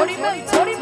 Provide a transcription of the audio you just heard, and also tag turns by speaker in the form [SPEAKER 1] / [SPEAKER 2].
[SPEAKER 1] 저리면 저리